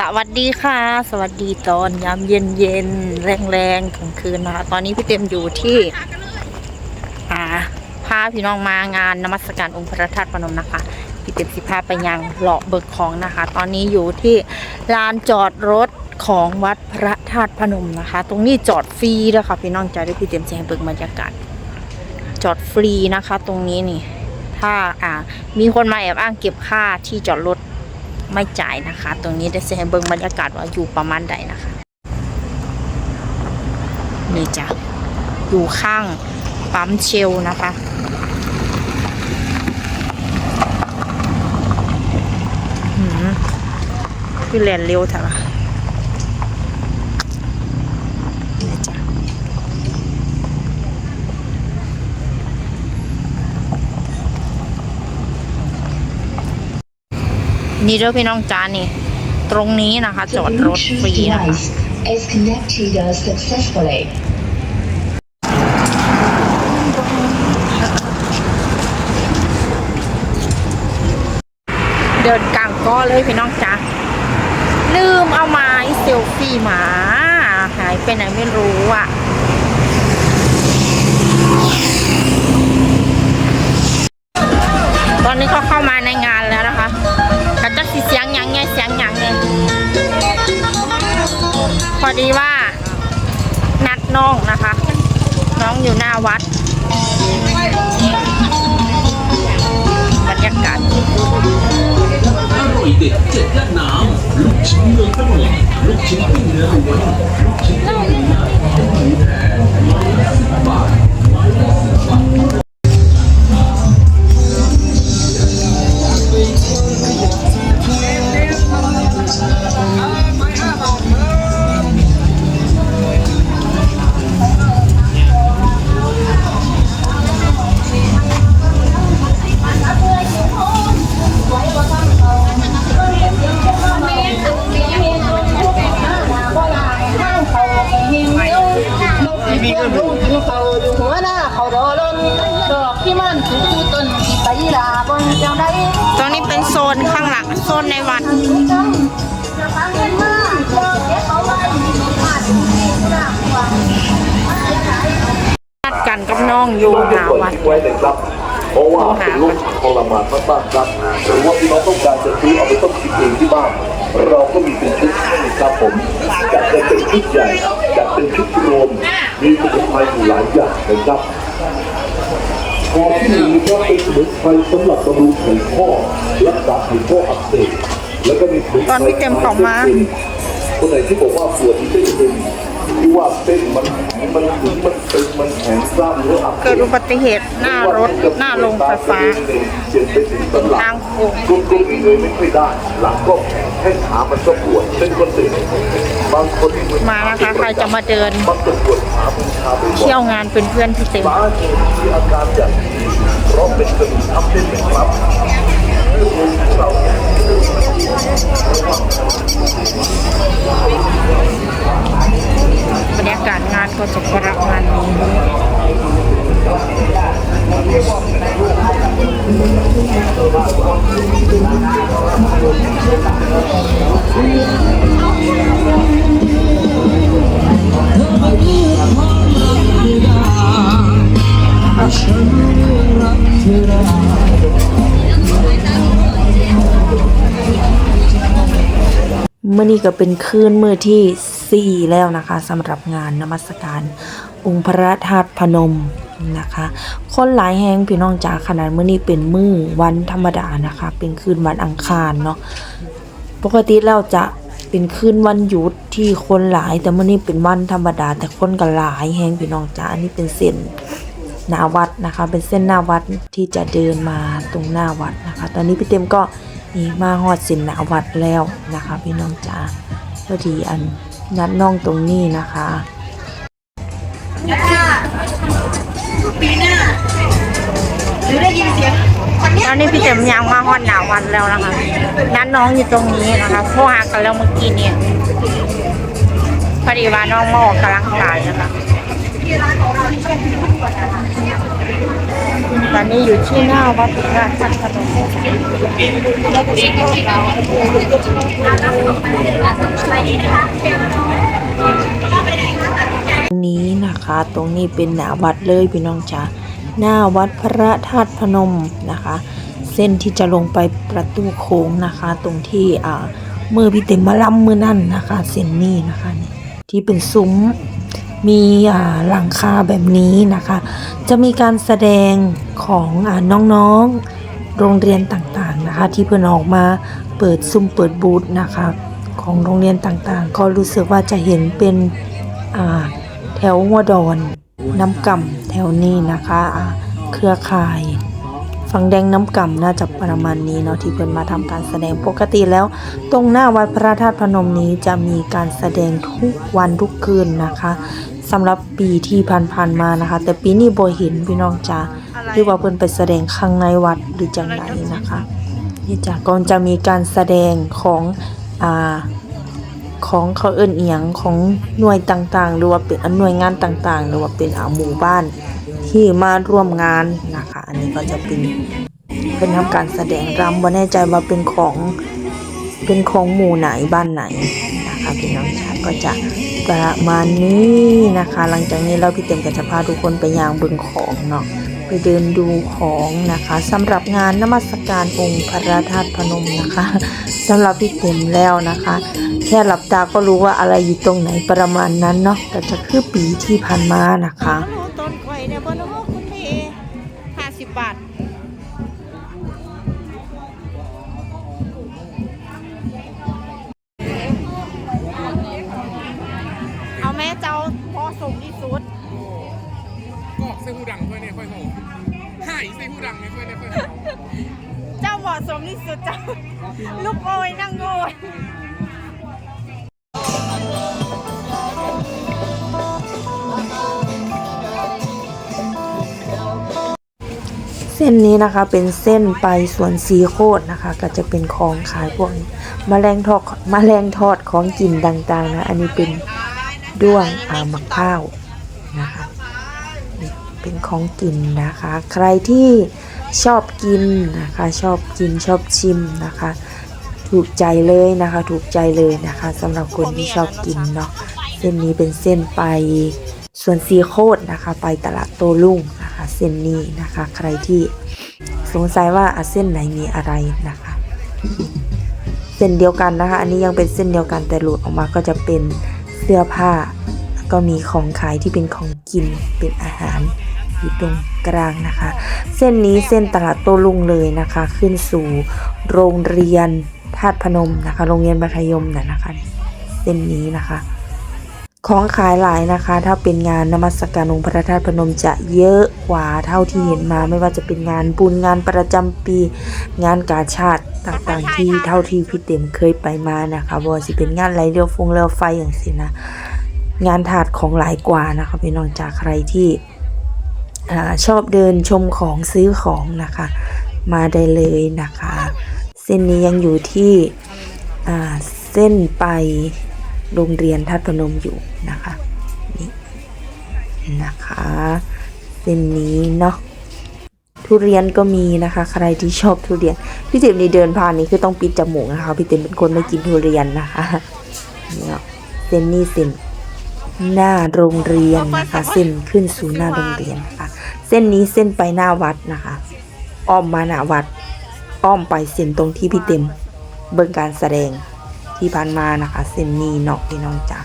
สวัสดีค่ะ สวัสดีตอนยามเย็นเย็นแรงแรงๆกลางคืนนะคะ ตอนนี้พี่เต็มอยู่ที่ อ่าพาพี่น้องมางานนมัสการองค์พระธาตุพนมนะคะพี่เต็มสิพาไปยังเลาะเบิกของนะคะ ตอนนี้อยู่ที่ลานจอดรถของวัดพระธาตุพนมนะคะ ตรงนี้จอดฟรีด้วยค่ะพี่น้องใจด้วยพี่เต็มแจะให้เบิกบรรยากาศจอดฟรีนะคะ ตรงนี้นี่ ถ้าอ่ามีคนมาแอบอ้างเก็บค่าที่จอดรถ ไม่จ่ายนะคะ ตรงนี้ได้เสียให้เบิ่งบรรยากาศว่าอยู่ประมาณใดนะคะ นี่จ้ะอยู่ข้างปั๊มเชลนะคะหืมคือแลนเร็วเถอะวะนี่จ้ะ นี่เด้อพี่น้องจ้านี่ ตรงนี้นะคะ จอดรถฟรีนะคะ is connected successfully. เดินกลางก้อเลยพี่น้องจ้าลืมเอาไม้เซลฟี่มา หายไปไหนไม่รู้อะ ดีว่า นัดน้องนะคะ น้องอยู่หน้าวัด บรรยากาศอร่อยเด็ดเจ็ดย่านน้ำลูกชิ้นเมืองขนมลูกชิ้นปิ้งเนื้อล้วนลูกชิ้น น้าวังนัดกันกับน้องอยู่หาวัดไว้เลยครับเพราะว่าเป็นลูกทรมานมากๆครับหรือว่าพี่น้องต้องการจะซื้อเอาไปต้มกินเองที่บ้านเราก็มีเป็นชุดให้ครับผมจัดเป็นชุดใหญ่จัดเป็นชุดรวมมีสมุนไพรอยู่หลายอย่างนะครับพอที่หนึ่งก็เป็นสมุนไพรสำหรับบำรุงไขข้อรักษาไขข้ออักเสบแล้วก็มีสมุนไพรตอนพี่เต็มของมาคนไหนที่บอกว่าปวดที่เส้นเอ็น ที่ว่าเส้นมันมันถึงมันเป็นมันแข็งกล้ามเนื้ออักเสบเกิดอุบัติเหตุหน้ารถหน้าโรงไฟฟ้าทางโค้งกลุ้มๆเลยไม่ค่อยได้หลังก็แข็งแข้งขามันก็ปวดเป็นคนตื่นบางคนมานะคะใครจะมาเดินมันจะปวดขาเป็นชาเป็นเที่ยวงานเป็นเพื่อนพี่เต็มฟ้าเองมีอาการอย่างนี้เพราะเป็นกระดูกทับ มื่อนี้ก็เป็นคืนมือที่ 4 แล้วนะคะสำหรับงานนมัสการ องค์พระธาตุพนมนะคะ คนหลายแห่งพี่น้องจ๋าขนาดมื้อนี้เป็นมื้อวันธรรมดานะคะ เป็นคืนวันอังคารเนาะปกติแล้วจะเป็นคืนวันหยุดที่คนหลาย แต่มื้อนี้เป็นวันธรรมดา แต่คนก็หลายแห่งพี่น้องจ๋าอันนี้เป็นเส้นหน้าวัดนะคะ เป็นเส้นหน้าวัดที่จะเดินมาตรงหน้าวัดนะคะ ตอนนี้พี่เต็มก็ นี่มาฮอดส้นหนาวัดแล้วนะคะ พี่น้องจ๋าพอดีอันนัดน้องตรงนี้นะคะปีหน้าหรือนนี้พี่เต็มยังมาฮอดหนาวันแล้วนะคะนัดน้องอยู่ตรงนี้นะคะโทรหากันแล้วเมื่อกี้เนี่ยพอดีว่าน้องมาออกกำลังกายนะคะ ตอนนี้อยู่ที่หน้าวัดพระธาตุพนมตรงนี้นะคะ ตรงนี้เป็นหน้าวัดเลยพี่น้องจ๋าหน้าวัดพระธาตุพนมนะคะ เส้นที่จะลงไปประตูโค้งนะคะ ตรงที่อ่ามือพี่เต็มมาล่ำมือนั่นนะคะ เส้นนี้นะคะนี่ ที่เป็นซุ้ม มีอ่าหลังคาแบบนี้นะคะ จะมีการแสดงของอาน้องๆ โรงเรียนต่างๆนะคะ ที่เพื่อนออกมาเปิดซุ้มเปิดบูธนะคะ ของโรงเรียนต่างๆ ก็รู้สึกว่าจะเห็นเป็นอ่าแถวหัวดอนน้ำก่ำแถวนี้นะคะ เครือข่าย ฝั่งแดงน้ำก่ำน่าจะประมาณนี้เนาะที่เพิ่อนมาทำการแสดงปกติแล้ว ตรงหน้าวัดพระธาตุพนมนี้จะมีการแสดงทุกวันทุกคืนนะคะสำหรับปีที่ผ่านๆมานะคะ แต่ปีนี้บ่เห็นพี่น้องจ้าหรือว่าเพิ่อนไปแสดงข้างในวัดหรือจังไหนนะคะนี่จ้ะก็จะมีการแสดงของอ่าของเขาเอิ้นเอียงของหน่วยต่างๆ หรือว่าเป็นหน่วยงานต่างๆ หรือว่าเป็นหมู่บ้าน ที่มาร่วมงานนะคะ อันนี้ก็จะเป็นเป็นทำการแสดงรำว่าแน่ใจว่าเป็นของเป็นของหมู่ไหนบ้านไหนนะคะพี่น้องชาติก็จะประมาณนี้นะคะ หลังจากนี้เราพี่เต็มก็จะพาทุกคนไปยางบึงของเนาะไปเดินดูของนะคะสำหรับงานนมัสการองค์พระธาตุพนมนะคะสำหรับพี่เต็มแล้วนะคะ แค่หลับตาก็รู้ว่าอะไรอยู่ตรงไหนประมาณนั้นเนาะก็จะคือปีที่ผ่านมานะคะ บบาทเอาแม่เจ้าพอสมที่สุดก็ใส่หูดังค่อยเนี่ยค่อยโหหายใส่หูดังเนี่ยค่อยเนี่ยค่อยโหเจ้าเหมาะสมที่สุดเจ้า ลูกโอยนั่งโอย เส้นนี้นะคะเป็นเส้นไปสวนสีโคตรนะคะ ก็จะเป็นของขายพวกมแมลงทอดมแมลงทอดของกินต่างๆนะอันนี้เป็นด้วงอ่ามะพร้าวนะคะเป็นของกินนะคะ ใครที่ชอบกินนะคะ ชอบกินชอบชิมนะคะ ถูกใจเลยนะคะ ถูกใจเลยนะคะสำหรับคนที่ชอบกินเนาะเส้นนี้เป็นเส้นไป ส่วนสีโคตรนะคะไปตลาดโตรุ่งนะคะเส้นนี้นะคะ ใครที่สงสัยว่าเส้นไหนมีอะไรนะคะ เส้นเดียวกันนะคะ อันนี้ยังเป็นเส้นเดียวกันแต่หลุดออกมาก็จะเป็นเสื้อผ้าแล้วก็มีของขายที่เป็นของกินเป็นอาหารอยู่ตรงกลางนะคะ เส้นนี้เส้นตลาดโต้รุ่งเลยนะคะ ขึ้นสู่โรงเรียนธาตุพนมนะคะ โรงเรียนมัธยมน่ะนะคะ เส้นนี้นะคะ ของขายหลายนะคะ ถ้าเป็นงานนมัสการองค์พระธาตุพนมจะเยอะกว่าเท่าที่เห็นมาไม่ว่าจะเป็นงานบุญงานประจำปี งานกาชาติต่างๆที่เท่าที่พี่เต็มเคยไปมานะคะบ่ว่าสิเป็นงานไหลเรือฟงเรือไฟอย่างสินะ งานถาดของหลายกว่านะคะพี่น้องจากใครที่อชอบเดินชมของซื้อของนะคะ มาได้เลยนะคะ เส้นนี้ยังอยู่ที่เส้นไป โรงเรียนทัดพนมอยู่นะคะนี่นะคะเส้นนี้เนาะทุเรียนก็มีนะคะ ใครที่ชอบทุเรียน พี่เต็มนี่เดินผ่านนี้คือต้องปิดจมูกนะคะ พี่เต็มเป็นคนไม่กินทุเรียนนะคะเนี่ยเส้นนี้เส้นหน้าโรงเรียนนะคะเส้นขึ้นสู่หน้าโรงเรียนนะคะเส้นนี้เส้นไปหน้าวัดนะคะ อ้อมมาหน้าวัด อ้อมไปเส้นตรงที่พี่เต็มเบิ่งการแสดง ที่ผ่านมานะคะเส้นนี้เนาะพี่น้องจ๋า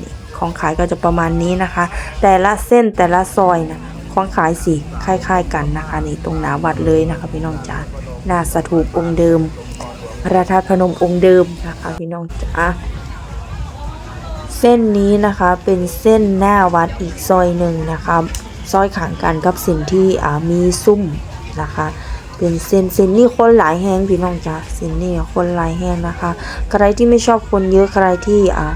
นี่ของขายก็จะประมาณนี้นะคะ แต่ละเส้นแต่ละซอยนะของขายสิคล้ายๆกันนะคะนี่ตรงหน้าวัดเลยนะคะพี่น้องจ๋าหน้าสถูปองค์เดิมพระธาตุพนมองค์เดิมนะคะพี่น้องจ๋าเส้นนี้นะคะเป็นเส้นหน้าวัดอีกซอยหนึ่งนะคะซอยขางกันกับสิ่งที่มีซุ่มนะคะ เป็นเส้นเส้นนี้คนหลายแห้งพี่น้องจ้ะเส้นนี้คนหลายแห้งนะคะ ใครที่ไม่ชอบคนเยอะใครที่อ่า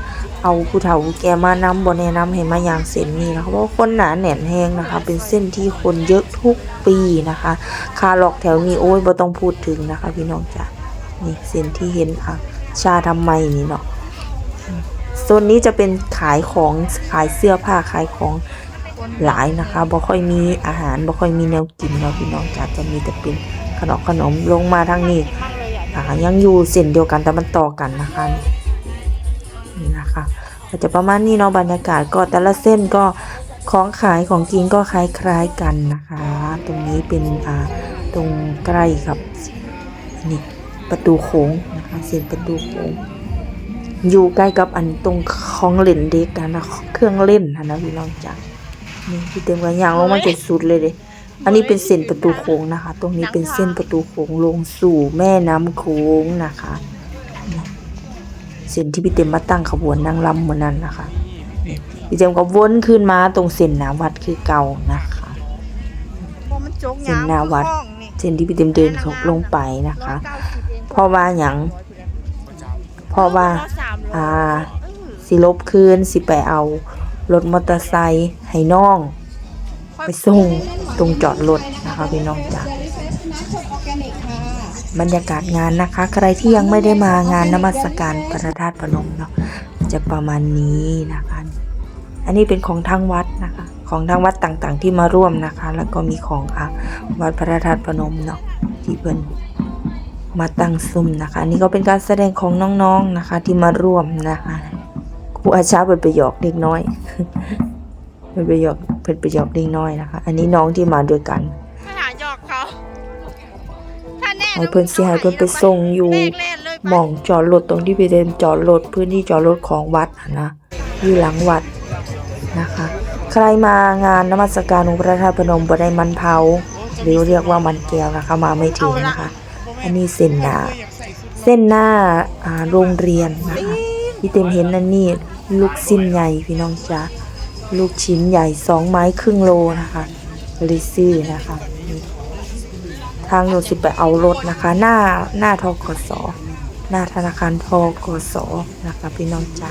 เอาผู้เฒ่าแกมานำบนแนะนำให้มาอย่างเส้นนี้นะคะเพราะคนหนาแน่นแห้งนะคะ เป็นเส้นที่คนเยอะทุกปีนะคะ คาหลอกแถวนี้โอ้ยบ่ต้องพูดถึงนะคะ พี่น้องจ้ะนี่เส้นที่เห็นอะชาทำไมนี่เนาะโซนนี้จะเป็นขายของขายเสื้อผ้าขายของหลายนะคะบ่ค่อยมีอาหารบ่ค่อยมีแนวกินเนาะพี่น้องจ๋าจะมีแต่เป็น ขนมขนมลงมาทางนี้อ่ายังอยู่เส้นเดียวกันแต่มันต่อกันนะคะนี่นะคะก็จะประมาณนี้เนาะบรรยากาศก็แต่ละเส้นก็ของขายของกินก็คล้ายๆกันนะคะ ตรงนี้เป็นอ่าตรงใกล้กับนี่ประตูโค้งนะคะเส้นประตูโค้งอยู่ใกล้กับอันตรงของเล่นเด็กนะนะเครื่องเล่นนะนะพี่น้องจ๋านี่พี่เต็มกันอย่างลงมาจนสุดเลยเด้ อันนี้เป็นเส้นประตูโค้งนะคะ ตรงนี้เป็นเส้นประตูโค้งลงสู่แม่น้ำโค้งนะคะ เส้นที่พี่เต็มมาตั้งขบวนนางรำเหมือนนั้นนะคะพี่เต็มก็วนขึ้นมาตรงเส้นหนาวัดคือเก่านะคะเส้นหน้าวัด เส้นที่พี่เต็มเดินเขาลงไปนะคะ เพราะว่าอย่างเพราะว่าอยอ่าสิลบคืนสิไปเอารถมอเตอร์ไซค์ให้น้อง ไปส่ง ตรงจอดรถนะคะพี่น้องจ้ะบรรยากาศงานนะคะ ใครที่ยังไม่ได้มางานนมัสการพระธาตุพนมเนาะจะประมาณนี้นะคะ อันนี้เป็นของทางวัดนะคะ ของทางวัดต่างๆ ที่มาร่วมนะคะ แล้วก็มีของอะวัดพระธาตุพนมเนาะที่เพิ่นมาตั้งซุ้มนะคะอันนี่ก็เป็นการแสดงของน้องๆนะคะ ที่มาร่วมนะคะครูอาชาเป็นไปหยอกเด็กน้อยเป็นไปหยอก เป็นไปหยอกเด็กน้อยนะคะ อันนี้น้องที่มาด้วยกันถ้าหาหยอกเขาถ้าแน่ให้เพิ่นสิให้เพิ่นไปส่งอยู่เลขเล่นเลยหมองจอดรถตรงที่ไปเดินจอดรถพื้นที่จอดรถของวัดอะนะอยู่หลังวัดนะคะ ใครมางานนมัสการองค์พระธาตุพนมบ่ได้มันเผาหรือเรียกว่ามันแก้วนะคะมาไม่ถึงนะคะ อันนี้เส้นหน้าเส้นหน้าอ่าโรงเรียนนะคะที่เต็มเห็นนั่นนี่ลูกชิ้นใหญ่พี่น้องจ๊ะ ลูกชิ้นใหญ่สองไม้ครึ่งโลนะคะลิซี่นะคะ ทางโนนสิไปเอารถนะคะ หน้าหน้าทกสหน้าธนาคารทกสนะคะพี่น้องจ๊ะ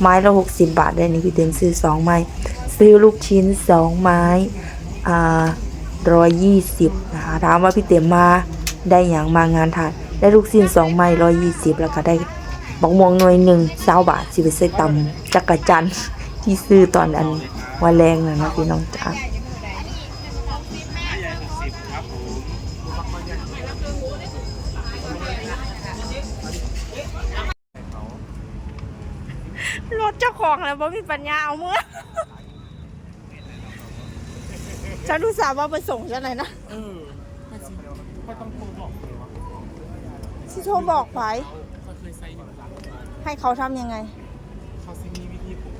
ไม้ละหกสิบบาทได้นี่พี่เต็มซื้อสองไม้ ซื้อลูกชิ้นสองไม้อ่าร้อยยี่สิบนะคะถามว่าพี่เต็มมาได้อย่างมางานถ่ายได้ลูกชิ้นสองไม้ร้อยยี่สิบแล้วก็ได้บักม่วงหน่วยหนึ่งเศร้าบาทสิไปใส่ตำจักรจันทร์ ที่ซื้อตอนอันวันแรงนะนะพี่น้องจ๋ารถเจ้าของแล้วบ่มีปัญญาเอาเมื่อ ฉันรู้สาห์ว่าไปส่งฉันเลยนะเออก็สิก็ต้องโทรบอกเลยว่าที่โทรบอกไปเขาเคยใส่อยู่หลังให้เขาทำยังไง เขาซิมีวิธีปลูก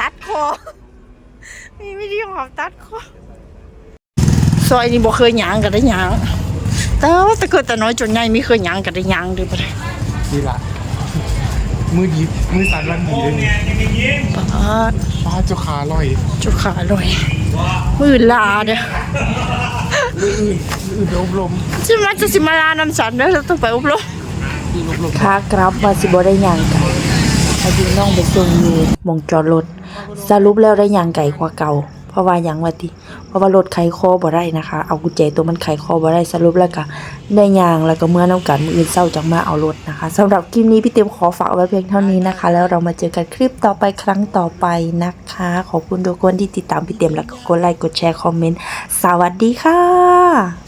ตัดค อ มีวิธีของเขาตัดคอซอยนี้บ่เคยหยางกันได้หยางแต่ว่าแต่เกิดแต่น้อยจนใหญ่ไม่เคยหยางกันได้หยางเด้วยบ่ได้นี่ละมือดีมือสั่นวันดีเลยนี่ป้าดป้าเจ้าขาลอยจุกขาลอยมือลาเด้อมืออื่นมืออื่นไปอบรมสิมาจะสิมาลานำฉันเด้อต้องไปอบรมมืออบรมค่ากรับว่าสิบ่ได้ย่างไก่อายุน้องไปส่งอยู่หมองจอดรถ สรุปแล้วได้ยางไก่กว่าเก่า เพราะว่ายังว่าติเพราะว่ารถไขคอบ่ได้นะคะ เอากุญแจตัวมันไขคอบ่ได้สรุปแล้วก็ได้ยางแล้วก็เมื่อน้ำกันมืออื่นเศร้าจังมาเอารถนะคะสำหรับคลิปนี้พี่เต็มขอฝากไว้เพียงเท่านี้นะคะ แล้วเรามาเจอกันคลิปต่อไปครั้งต่อไปนะคะ ขอบคุณทุกคนที่ติดตามพี่เต็มแล้วก็กดไลค์กดแชร์คอมเมนต์สวัสดีค่ะ